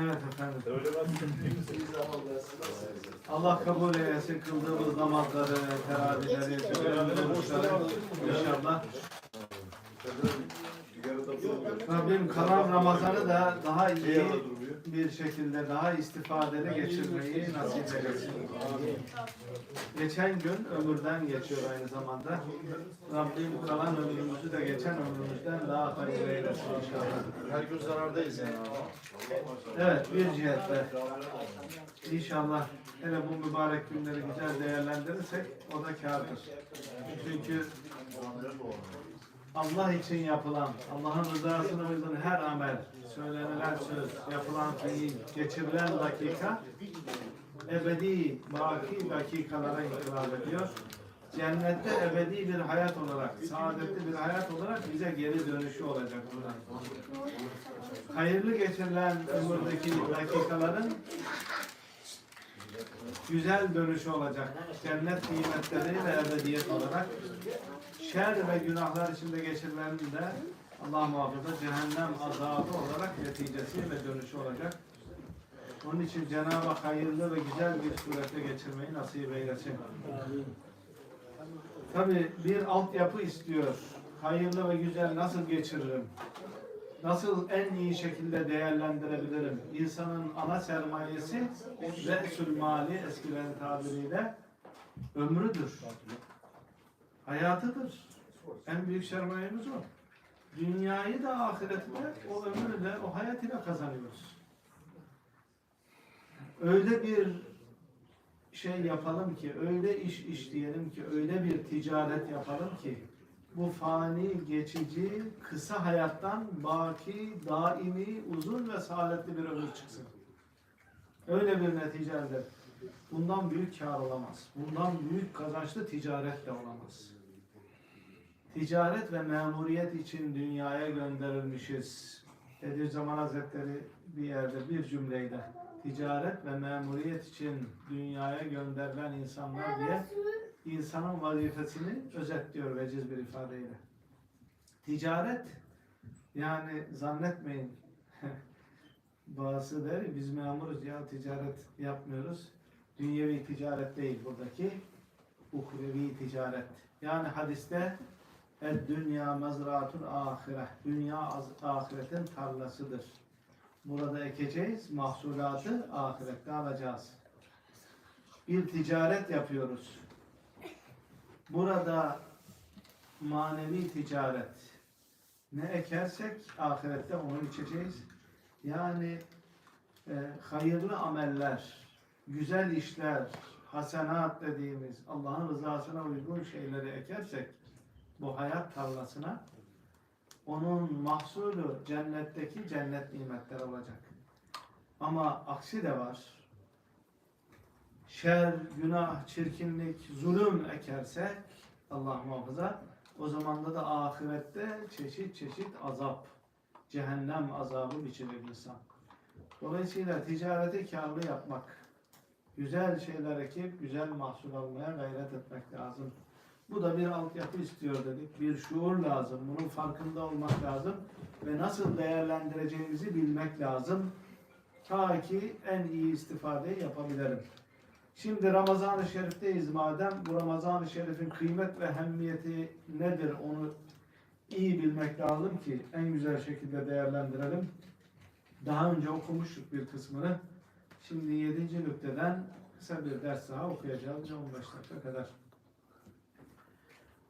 Evet efendim. Allah kabul eylesin kıldığımız namazları, teravileri, törenleri, oruçları inşallah. Rabbim kalan Ramazan'ı da daha iyi bir şekilde, daha istifadeli geçirmeyi nasip eylesin. Geçen gün ömürden geçiyor aynı zamanda. Rabbim kalan ömrümüzü de geçen ömrümüzden daha hayırlı eylesin inşallah. Her gün zarardayız yani. Evet bir cihetle inşallah hele bu mübarek günleri güzel değerlendirirsek o da kârdır. Çünkü Allah için yapılan, Allah'ın rızasına uygun her amel, söylenilen söz, yapılan fiil, geçirilen dakika ebedi, baki dakikalara inkılap ediyor. Cennette ebedi bir hayat olarak, saadetli bir hayat olarak bize geri dönüşü olacak buradan. Hayırlı geçirilen ömürdeki dakikaların güzel dönüşü olacak. Cennet nimetleriyle ebediyet olarak şer ve günahlar içinde geçirilenin de Allah muhafaza cehennem azabı olarak neticesi ve dönüşü olacak. Onun için Cenab-ı Hak hayırlı ve güzel bir surette geçirmeyi nasip eylesin. Tabi bir altyapı istiyor. Hayırlı ve güzel nasıl geçiririm? Nasıl en iyi şekilde değerlendirebilirim? İnsanın ana sermayesi re'sül mali eskilerin tabiriyle ömrüdür. Hayatıdır. En büyük sermayemiz o. Dünyayı da ahireti de o ömürle, o hayat ile kazanıyoruz. Öyle bir şey yapalım ki, öyle iş işleyelim ki, öyle bir ticaret yapalım ki, bu fani, geçici, kısa hayattan baki, daimi, uzun ve saadetli bir ömür çıksın. Öyle bir netice elde. Bundan büyük kar olamaz. Bundan büyük kazançlı ticaret de olamaz. Ticaret ve memuriyet için dünyaya gönderilmişiz. Bediüzzaman Hazretleri bir yerde bir cümleyle ticaret ve memuriyet için dünyaya gönderilen insanlar diye insanın vazifesini özetliyor veciz bir ifadeyle. Ticaret yani zannetmeyin bazısı der biz memuruz ya ticaret yapmıyoruz. Dünyevi ticaret değil buradaki uhrevi ticaret. Yani hadiste el dünya mezratul ahire. Dünya az- ahiretin tarlasıdır. Burada ekeceğiz, mahsulatı ahirette alacağız. Bir ticaret yapıyoruz. Burada manevi ticaret. Ne ekersek ahirette onu içeceğiz. Yani e, hayırlı ameller, güzel işler, hasenat dediğimiz Allah'ın rızasına uygun şeyleri ekersek bu hayat tarlasına onun mahsulü cennetteki cennet nimetler olacak. Ama aksi de var. Şer, günah, çirkinlik, zulüm ekersek Allah muhafaza o zamanda da ahirette çeşit çeşit azap, cehennem azabı biçilir insan. Dolayısıyla ticareti karlı yapmak, güzel şeyler ekip güzel mahsul almaya gayret etmek lazım. Bu da bir altyapı istiyor dedik. Bir şuur lazım. Bunun farkında olmak lazım. Ve nasıl değerlendireceğimizi bilmek lazım. Ta ki en iyi istifadeyi yapabilelim. Şimdi Ramazan-ı Şerif'teyiz madem. Bu Ramazan-ı Şerif'in kıymet ve hemmiyeti nedir onu iyi bilmek lazım ki en güzel şekilde değerlendirelim. Daha önce okumuştuk bir kısmını. Şimdi 7. nükteden kısa bir ders daha okuyacağız. 15 dakika kadar.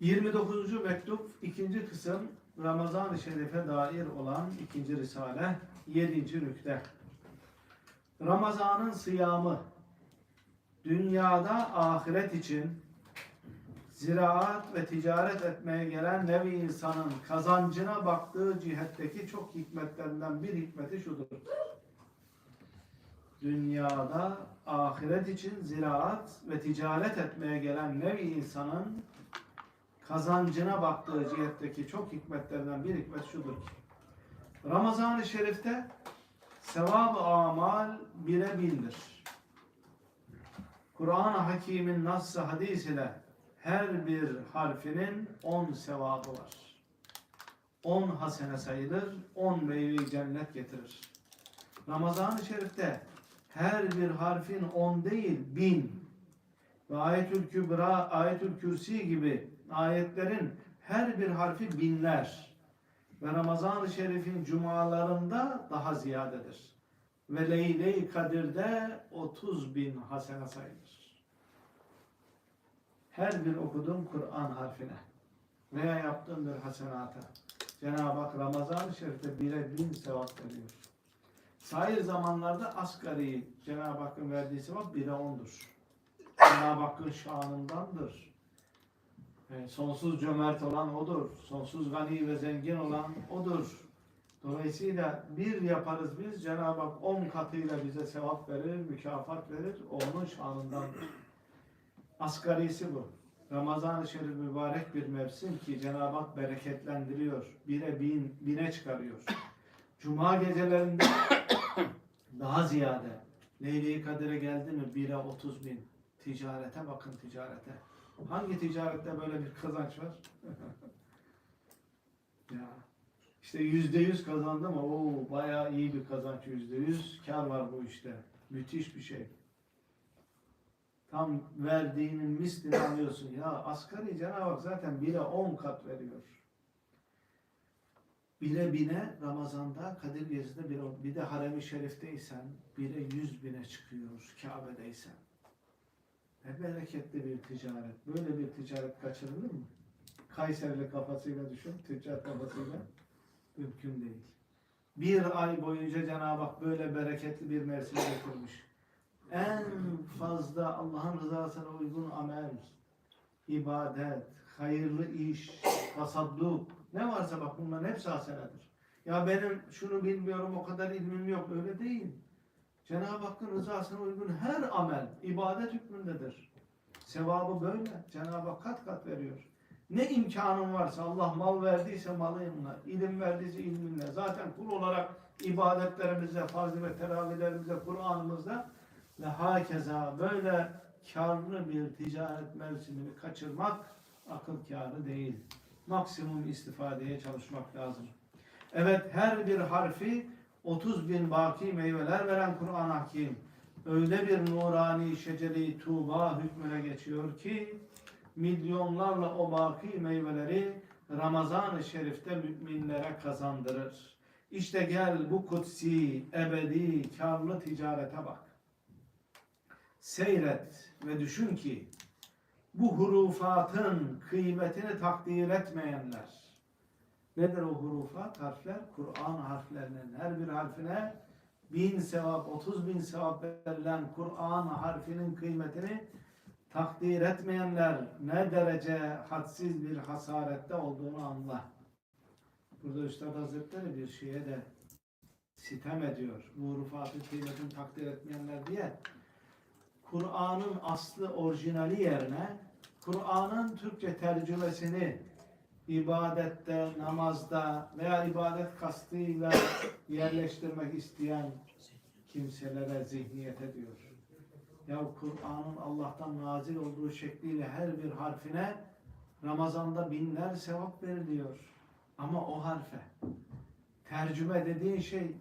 29. mektup ikinci kısım Ramazan-ı Şerif'e dair olan ikinci risale 7. nükte. Ramazan'ın sıyamı dünyada ahiret için ziraat ve ticaret etmeye gelen nevi insanın kazancına baktığı cihetteki çok hikmetlerinden bir hikmeti şudur. Dünyada ahiret için ziraat ve ticaret etmeye gelen nevi insanın kazancına baktığı cihetteki çok hikmetlerinden bir hikmet şudur ki Ramazan-ı Şerif'te sevab-ı amal bire bindir. Kur'an-ı Hakim'in nasıl hadis ile her bir harfinin on sevabı var. 10 hasene sayılır, 10 meyve cennet getirir. Ramazan-ı Şerif'te her bir harfin 10 değil, bin. Ve Ayetül Kübra, Ayetül Kürsi gibi ayetlerin her bir harfi binler. Ve Ramazan-ı Şerif'in cumalarında daha ziyadedir. Ve Leyle-i Kadir'de 30 bin hasene sayılır. Her bir okuduğum Kur'an harfine veya yaptığım bir hasenata Cenab-ı Hak Ramazan-ı Şerif'te bire bin sevap veriyor. Sair zamanlarda asgari Cenab-ı Hakk'ın verdiği sevap bire ondur. Cenab-ı Hakk'ın şanındandır. E, sonsuz cömert olan O'dur. Sonsuz gani ve zengin olan O'dur. Dolayısıyla bir yaparız biz Cenab-ı Hak on katıyla bize sevap verir, mükafat verir. Onun şanındandır. Asgarisi bu. Ramazan-ı Şerif mübarek bir mevsim ki Cenab-ı Hak bereketlendiriyor. Bire bin, bine çıkarıyor. Cuma gecelerinde daha ziyade. Leyli Kadir'e geldi mi bire 30 bin. Ticarete bakın ticarete. Hangi ticarette böyle bir kazanç var? ya işte yüzde yüz kazandı mı? Oo bayağı iyi bir kazanç yüzde yüz kar var bu işte. Müthiş bir şey. Tam verdiğinin mislini alıyorsun. Ya asgari Cenab-ı Hak zaten bire on kat veriyor. Bire bine Ramazan'da Kadir Gecesi'nde bir, bir de Harem-i Şerif'teysen bire yüz bine çıkıyor Kabe'deysen. Ne bereketli bir ticaret. Böyle bir ticaret kaçırılır mı? Kayserili kafasıyla düşün, tüccar kafasıyla. Mümkün değil. Bir ay boyunca Cenab-ı Hak böyle bereketli bir mevsim getirmiş. En fazla Allah'ın rızasına uygun amel, ibadet, hayırlı iş, tasadduk, ne varsa bak bunların hepsi hasenedir. Ya benim şunu bilmiyorum, o kadar ilmim yok, öyle değil. Cenab-ı Hakk'ın rızasına uygun her amel ibadet hükmündedir. Sevabı böyle. Cenab-ı Hak kat kat veriyor. Ne imkanın varsa Allah mal verdiyse malınla, ilim verdiyse ilminle. Zaten kul olarak ibadetlerimizde, farz ve teravihlerimizde, Kur'an'ımızda ve hakeza böyle karlı bir ticaret mevsimini kaçırmak akıl kârı değil. Maksimum istifadeye çalışmak lazım. Evet her bir harfi 30 bin baki meyveler veren Kur'an Hakim öyle bir nurani şeceri tuğba hükmüne geçiyor ki milyonlarla o baki meyveleri Ramazan-ı Şerif'te müminlere kazandırır. İşte gel bu kutsi, ebedi, karlı ticarete bak. Seyret ve düşün ki bu hurufatın kıymetini takdir etmeyenler, Nedir o hurufat? Harfler? Kur'an harflerinin her bir harfine bin sevap, otuz bin sevap verilen Kur'an harfinin kıymetini takdir etmeyenler ne derece hadsiz bir hasarette olduğunu anla. Burada Üstad Hazretleri bir şeye de sitem ediyor. Bu hurufatın kıymetini takdir etmeyenler diye. Kur'an'ın aslı orijinali yerine Kur'an'ın Türkçe tercümesini ibadette, namazda veya ibadet kastıyla yerleştirmek isteyen kimselere zihniyet ediyor. Ya Kur'an'ın Allah'tan nazil olduğu şekliyle her bir harfine Ramazan'da binler sevap veriliyor. Ama o harfe tercüme dediğin şey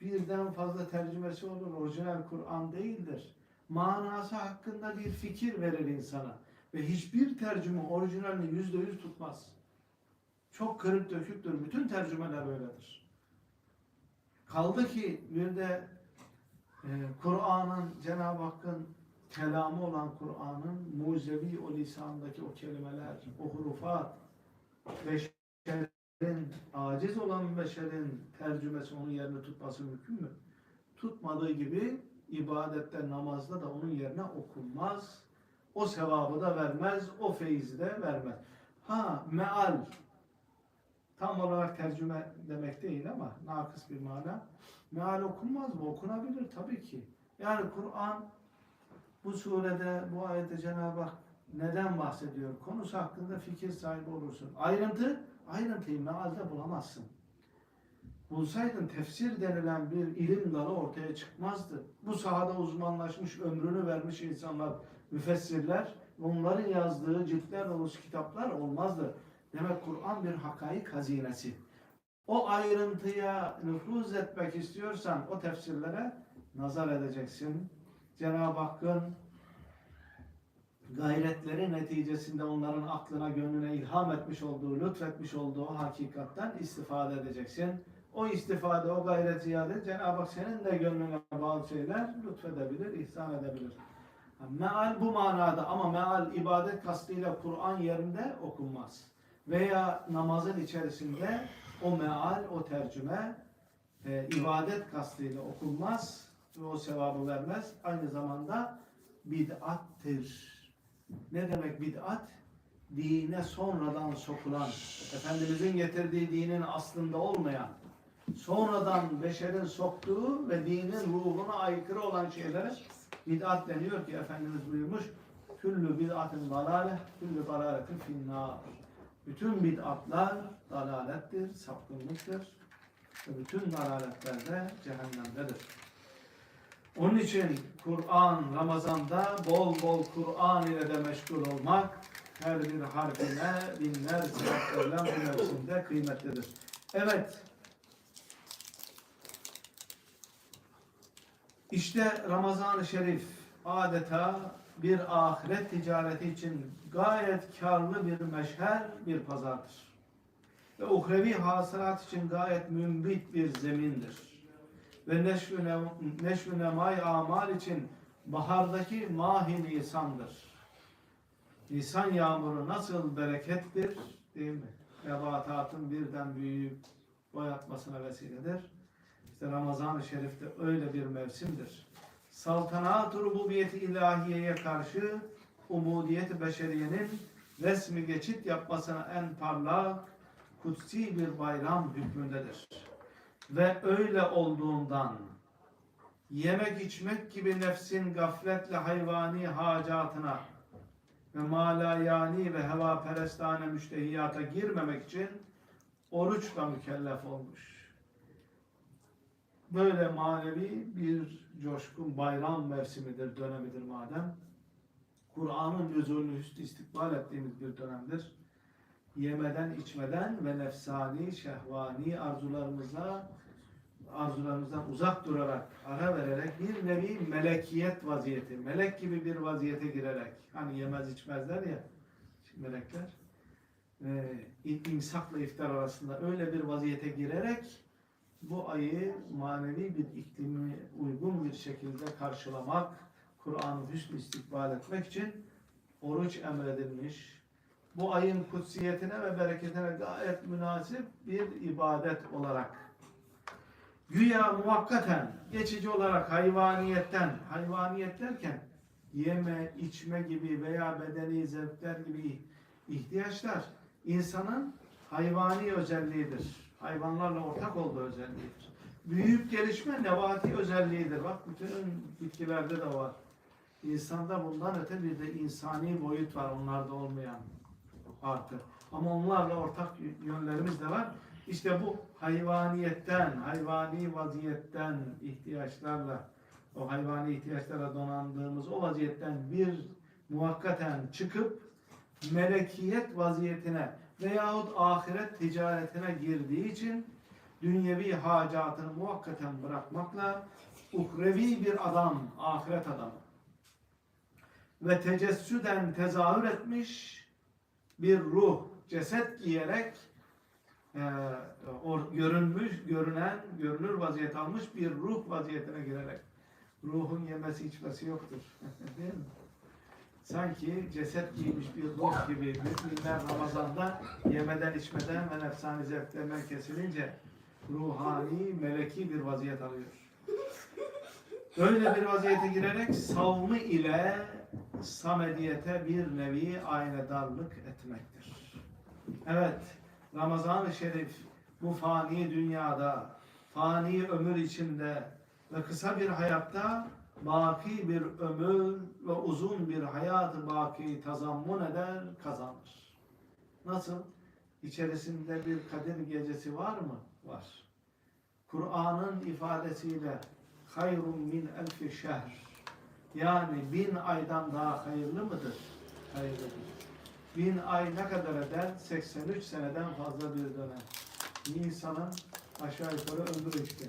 birden fazla tercümesi olur. Orijinal Kur'an değildir. Manası hakkında bir fikir verir insana. Ve hiçbir tercüme orijinalini yüzde yüz tutmaz. Çok kırık döküktür. Bütün tercümeler böyledir. Kaldı ki bir de e, Kur'an'ın, Cenab-ı Hakk'ın kelamı olan Kur'an'ın mucizevi o lisandaki o kelimeler, o hurufat, beşerin, aciz olan beşerin tercümesi onun yerini tutması mümkün mü? Tutmadığı gibi ibadette, namazda da onun yerine okunmaz. O sevabı da vermez, o feyzi de vermez. Ha, meal, tam olarak tercüme demek değil ama nakıs bir mana. Meal okunmaz mı? Okunabilir tabii ki. Yani Kur'an bu surede, bu ayette Cenab-ı Hak neden bahsediyor? Konusu hakkında fikir sahibi olursun. Ayrıntı, ayrıntıyı mealde bulamazsın. Bulsaydın tefsir denilen bir ilim dalı ortaya çıkmazdı. Bu sahada uzmanlaşmış, ömrünü vermiş insanlar, müfessirler, onların yazdığı ciltler dolusu kitaplar olmazdı. Demek Kur'an bir hakaik hazinesi. O ayrıntıya nüfuz etmek istiyorsan o tefsirlere nazar edeceksin. Cenab-ı Hakk'ın gayretleri neticesinde onların aklına, gönlüne ilham etmiş olduğu, lütfetmiş olduğu hakikatten istifade edeceksin. O istifade, o gayret ziyade Cenab-ı Hak senin de gönlüne bazı şeyler lütfedebilir, ihsan edebilir. Meal bu manada ama meal ibadet kastıyla Kur'an yerinde okunmaz. Veya namazın içerisinde o meal, o tercüme e, ibadet kastıyla okunmaz ve o sevabı vermez. Aynı zamanda bid'attir. Ne demek bid'at? Dine sonradan sokulan, Efendimizin getirdiği dinin aslında olmayan, sonradan beşerin soktuğu ve dinin ruhuna aykırı olan şeylere bid'at deniyor ki Efendimiz buyurmuş, Küllü bid'atin dalale, küllü dalaletin finnar. Bütün bid'atlar dalalettir, sapkınlıktır. Ve bütün dalaletler de cehennemdedir. Onun için Kur'an Ramazan'da bol bol Kur'an ile de meşgul olmak her bir harfine binler sevap verilen bu mevsimde kıymetlidir. Evet. İşte Ramazan-ı Şerif adeta bir ahiret ticareti için gayet karlı bir meşher, bir pazardır. Ve uhrevi hasılat için gayet mümbit bir zemindir ve neşv-ü ne- neşv-ü nemay amal için bahardaki mahi nisandır. Nisan yağmuru nasıl berekettir değil mi? Nebatatın birden büyüyüp boyatmasına vesiledir. İşte Ramazan-ı Şerif de öyle bir mevsimdir. Saltanat-ı rububiyeti ilahiyeye karşı umudiyet-i beşeriyenin resmi geçit yapmasına en parlak, kutsi bir bayram hükmündedir ve öyle olduğundan yemek içmek gibi nefsin gafletle hayvani hacatına ve malayani ve heva perestane müştehiyata girmemek için oruçla mükellef olmuş. Böyle manevi bir coşkun bayram mevsimidir, dönemidir madem. Kur'an'ın nüzulünü hüsnü istikbal ettiğimiz bir dönemdir yemeden içmeden ve nefsani, şehvani arzularımıza arzularımızdan uzak durarak, ara vererek bir nevi melekiyet vaziyeti, melek gibi bir vaziyete girerek, hani yemez içmezler ya melekler, e, imsakla iftar arasında öyle bir vaziyete girerek bu ayı manevi bir iklimi uygun bir şekilde karşılamak, Kur'an'ı hüsnü istikbal etmek için oruç emredilmiş, bu ayın kutsiyetine ve bereketine gayet münasip bir ibadet olarak güya muvakkaten geçici olarak hayvaniyetten hayvaniyet derken yeme, içme gibi veya bedeni zevkler gibi ihtiyaçlar insanın hayvani özelliğidir. Hayvanlarla ortak olduğu özelliğidir. Büyük gelişme nebati özelliğidir. Bak bütün bitkilerde de var. İnsanda bundan öte bir de insani boyut var onlarda olmayan artı. Ama onlarla ortak yönlerimiz de var. İşte bu hayvaniyetten, hayvani vaziyetten ihtiyaçlarla, o hayvani ihtiyaçlara donandığımız o vaziyetten bir muvakkaten çıkıp melekiyet vaziyetine veyahut ahiret ticaretine girdiği için dünyevi hacatını muvakkaten bırakmakla uhrevi bir adam, ahiret adamı ve tecessüden tezahür etmiş bir ruh, ceset giyerek e, o görünmüş, görünen, görünür vaziyet almış bir ruh vaziyetine girerek ruhun yemesi içmesi yoktur. Değil mi? Sanki ceset giymiş bir ruh gibi müminler Ramazan'da yemeden içmeden ve nefsani zevklerden kesilince ruhani, meleki bir vaziyet alıyor. Öyle bir vaziyete girerek savmı ile samediyete bir nevi aynedarlık etmektir. Evet, Ramazan-ı Şerif bu fani dünyada, fani ömür içinde ve kısa bir hayatta baki bir ömür ve uzun bir hayat-ı baki tazammun eder, kazanır. Nasıl? İçerisinde bir Kadir gecesi var mı? Var. Kur'an'ın ifadesiyle hayrun min elfi şehr yani bin aydan daha hayırlı mıdır? Hayırlıdır. Bin ay ne kadar eder? 83 seneden fazla bir dönem. Nisan'ın aşağı yukarı ömrü işte.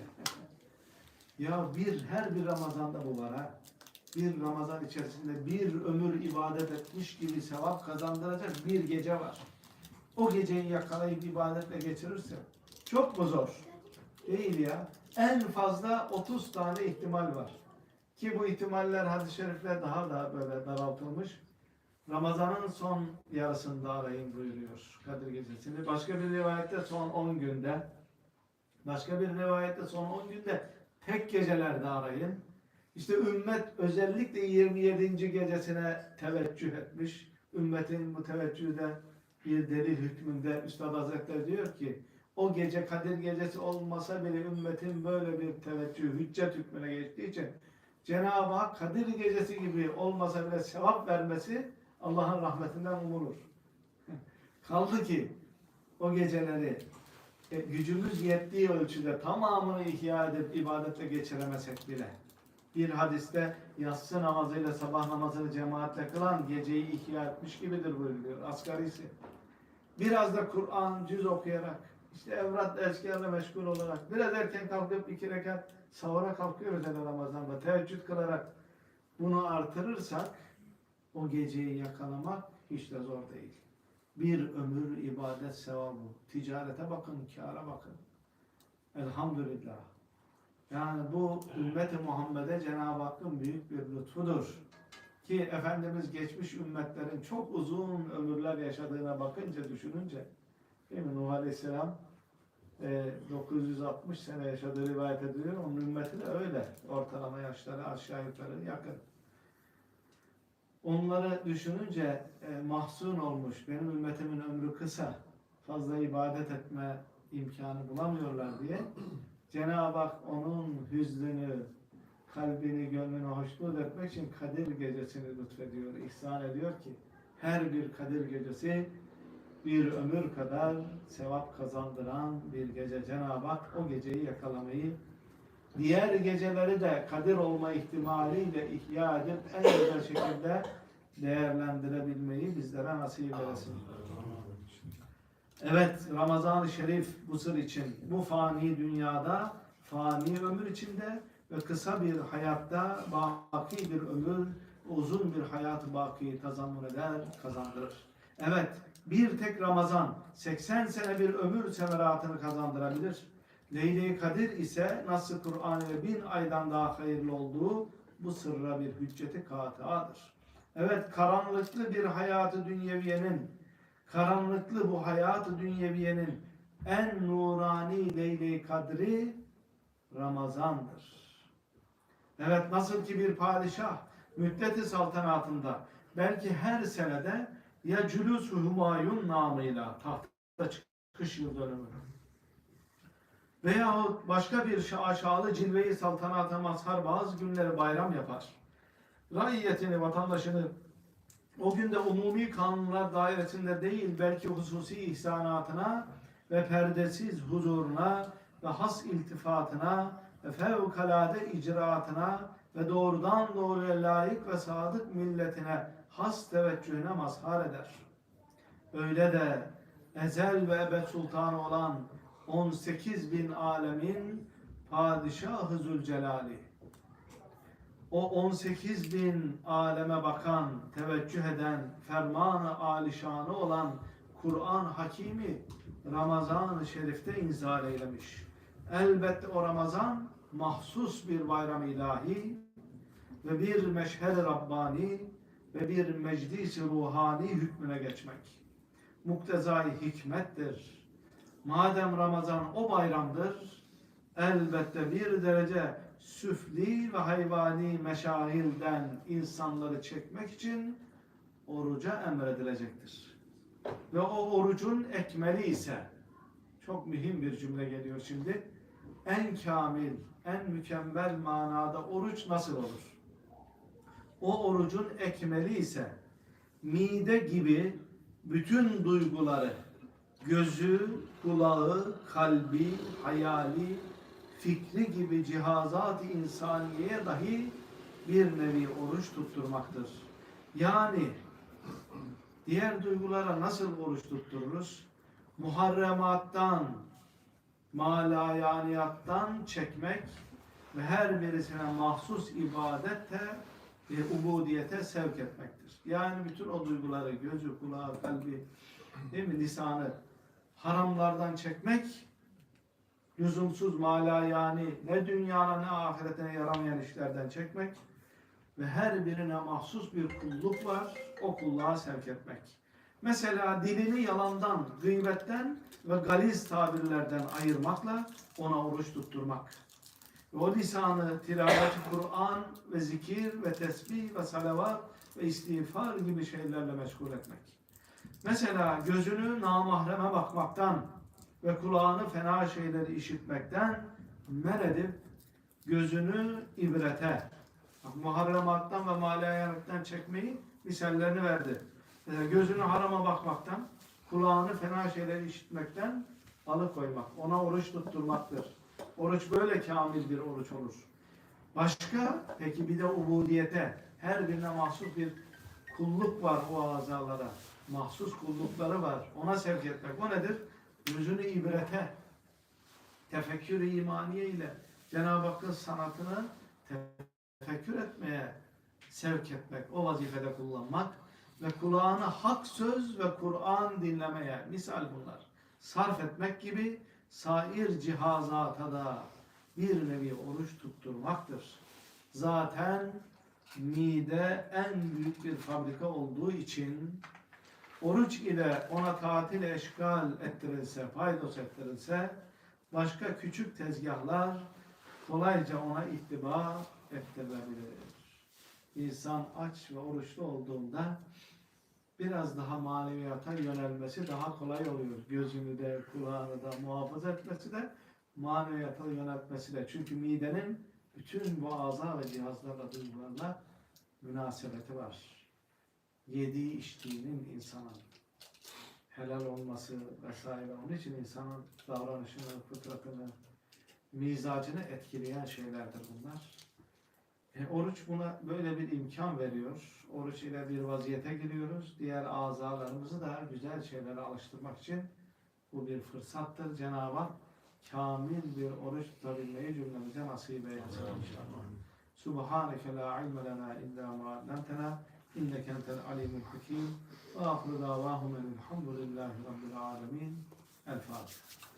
Ya bir her bir Ramazan'da bu var ha. Bir Ramazan içerisinde bir ömür ibadet etmiş gibi sevap kazandıracak bir gece var. O geceyi yakalayıp ibadetle geçirirse çok mu zor? Değil ya. En fazla 30 tane ihtimal var. Ki bu ihtimaller hadis-i şerifler daha da böyle daraltılmış. Ramazan'ın son yarısında arayın buyuruyor Kadir Gecesi'ni. Başka bir rivayette son 10 günde, başka bir rivayette son 10 günde tek gecelerde arayın. İşte ümmet özellikle 27. gecesine teveccüh etmiş. Ümmetin bu teveccühü de bir delil hükmünde Üstad Hazretleri diyor ki o gece Kadir Gecesi olmasa bile ümmetin böyle bir teveccüh, hüccet hükmüne geçtiği için Cenab-ı Hak Kadir Gecesi gibi olmasa bile sevap vermesi Allah'ın rahmetinden umulur. Kaldı ki o geceleri e, gücümüz yettiği ölçüde tamamını ihya edip ibadetle geçiremesek bile bir hadiste yatsı namazıyla sabah namazını cemaatle kılan geceyi ihya etmiş gibidir buyuruyor. Asgarisi. Biraz da Kur'an cüz okuyarak, işte evrat eşkıyarla meşgul olarak, biraz erken kalkıp iki rekat sahura kalkıyoruz hele Ramazan'da, teheccüd kılarak bunu artırırsak o geceyi yakalamak hiç de zor değil. Bir ömür ibadet sevabı. Ticarete bakın, kâra bakın. Elhamdülillah. Yani bu ümmeti Muhammed'e Cenab-ı Hakk'ın büyük bir lütfudur. Ki Efendimiz geçmiş ümmetlerin çok uzun ömürler yaşadığına bakınca, düşününce değil mi? Nuh Aleyhisselam e, 960 sene yaşadığı rivayet ediliyor. Onun ümmeti de öyle. Ortalama yaşları aşağı yukarı yakın. Onları düşününce e, mahzun olmuş. Benim ümmetimin ömrü kısa. Fazla ibadet etme imkanı bulamıyorlar diye. Cenab-ı Hak onun hüznünü, kalbini, gönlünü hoşnut etmek için Kadir Gecesi'ni lütfediyor, ihsan ediyor ki her bir Kadir Gecesi bir ömür kadar sevap kazandıran bir gece. Cenab-ı Hak o geceyi yakalamayı diğer geceleri de kadir olma ihtimaliyle ihya edip en güzel şekilde değerlendirebilmeyi bizlere nasip eylesin. Evet, Ramazan-ı Şerif bu sır için, bu fani dünyada, fani ömür içinde ve kısa bir hayatta baki bir ömür, uzun bir hayat baki tazammun eder, kazandırır. Evet, bir tek Ramazan 80 sene bir ömür semeratını kazandırabilir. Leyle-i Kadir ise nasıl Kur'an ile bin aydan daha hayırlı olduğu bu sırra bir hücceti katiadır. Evet, karanlıklı bir hayatı dünyeviyenin karanlıklı bu hayat-ı dünyeviyenin en nurani leyle kadri Ramazan'dır. Evet nasıl ki bir padişah müddeti saltanatında belki her senede ya Cülüs-ü Humayun namıyla tahta çıkış yıl dönümü veyahut başka bir şaşalı cilve-i saltanata mazhar bazı günleri bayram yapar. Raiyetini, vatandaşını o günde umumi kanunlar dairesinde değil belki hususi ihsanatına ve perdesiz huzuruna ve has iltifatına ve fevkalade icraatına ve doğrudan doğruya layık ve sadık milletine has teveccühüne mazhar eder. Öyle de ezel ve ebed sultanı olan 18 bin alemin padişahı Zülcelali o 18 bin aleme bakan, teveccüh eden, fermanı alişanı olan Kur'an Hakimi Ramazan-ı Şerif'te inzal eylemiş. Elbette o Ramazan mahsus bir bayram ilahi ve bir meşher Rabbani ve bir meclis ruhani hükmüne geçmek. Muktezai hikmettir. Madem Ramazan o bayramdır, elbette bir derece süfli ve hayvani meşahilden insanları çekmek için oruca emredilecektir. Ve o orucun ekmeli ise çok mühim bir cümle geliyor şimdi. En kamil, en mükemmel manada oruç nasıl olur? O orucun ekmeli ise mide gibi bütün duyguları, gözü, kulağı, kalbi, hayali, fikri gibi cihazat-ı insaniyeye dahi bir nevi oruç tutturmaktır. Yani Diğer duygulara nasıl oruç tuttururuz? Muharremattan, malayaniyattan çekmek ve her birisine mahsus ibadete ve ubudiyete sevk etmektir. Yani bütün o duyguları, gözü, kulağı, kalbi, değil mi, lisanı haramlardan çekmek, lüzumsuz mala yani ne dünyana ne ahiretine yaramayan işlerden çekmek ve her birine mahsus bir kulluk var, o kulluğa sevk etmek. Mesela dilini yalandan, gıybetten ve galiz tabirlerden ayırmakla ona oruç tutturmak. Ve o lisanı tilavet Kur'an ve zikir ve tesbih ve salavat ve istiğfar gibi şeylerle meşgul etmek. Mesela gözünü namahreme bakmaktan ve kulağını fena şeyleri işitmekten men edip gözünü ibrete, muharremattan ve malayanlıktan çekmeyi misallerini verdi. Mesela gözünü harama bakmaktan, kulağını fena şeyleri işitmekten alıkoymak, ona oruç tutturmaktır. Oruç böyle kamil bir oruç olur. Başka, peki bir de ubudiyete, her birine mahsus bir kulluk var o azalara. Mahsus kullukları var. Ona sevk etmek. O nedir? Gözünü ibrete, tefekkür-i imaniye ile Cenab-ı Hakk'ın sanatını tefekkür etmeye sevk etmek, o vazifede kullanmak ve kulağını hak söz ve Kur'an dinlemeye, misal bunlar, sarf etmek gibi sair cihazata da bir nevi oruç tutturmaktır. Zaten mide en büyük bir fabrika olduğu için oruç ile ona tatil eşgal ettirilse, paydos ettirilse başka küçük tezgahlar kolayca ona ittiba ettirilebilir. İnsan aç ve oruçlu olduğunda biraz daha maneviyata yönelmesi daha kolay oluyor. Gözünü de kulağını da muhafaza etmesi de maneviyata yöneltmesi de. Çünkü midenin bütün bu ağza ve cihazlarla duygularla münasebeti var. Yediği içtiğinin insana helal olması vesaire. Onun için insanın davranışını, fıtratını, mizacını etkileyen şeylerdir bunlar. E, oruç buna böyle bir imkan veriyor. Oruç ile bir vaziyete giriyoruz. Diğer azalarımızı da güzel şeylere alıştırmak için bu bir fırsattır. Cenab-ı Hak kamil bir oruç tutabilmeyi cümlemize nasip eylesin inşallah. Subhaneke la ilme lena illa ma allamtena inneke entel alimul hakim. Ve ahru davahum elhamdülillahi rabbil alemin. El Fatiha.